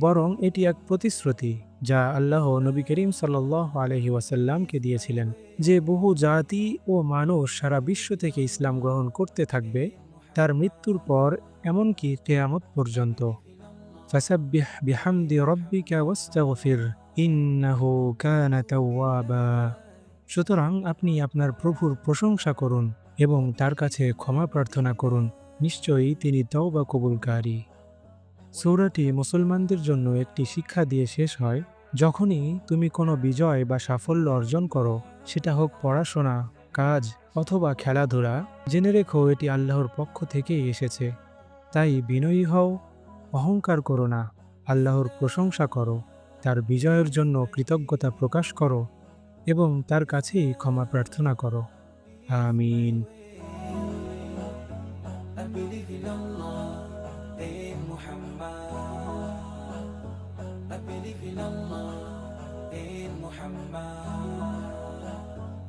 বরং এটি এক প্রতিশ্রুতি যা আল্লাহ নবী করিম সাল্লাহ আলহি ওয়াসাল্লামকে দিয়েছিলেন যে বহু জাতি ও মানুষ সারা বিশ্ব থেকে ইসলাম গ্রহণ করতে থাকবে তার মৃত্যুর পর এমনকি কেয়ামত পর্যন্ত। রব্বিকা সুতরাং আপনি আপনার প্রভুর প্রশংসা করুন এবং তার কাছে ক্ষমা প্রার্থনা করুন। নিশ্চয়ই তিনি তওবা কবুলকারী। সৌরাটি মুসলমানদের জন্য একটি শিক্ষা দিয়ে শেষ হয়, যখনই তুমি কোনো বিজয় বা সাফল্য অর্জন করো, সেটা হোক পড়াশোনা, কাজ অথবা খেলাধুলা, জেনে রেখো এটি আল্লাহর পক্ষ থেকেই এসেছে। তাই বিনয়ী হও, অহংকার করো না, আল্লাহর প্রশংসা করো, তার বিজয়ের জন্য কৃতজ্ঞতা প্রকাশ করো এবং তার কাছেই ক্ষমা প্রার্থনা করো। আমিন। I believe in Allah in Muhammad. I believe in Allah in Muhammad.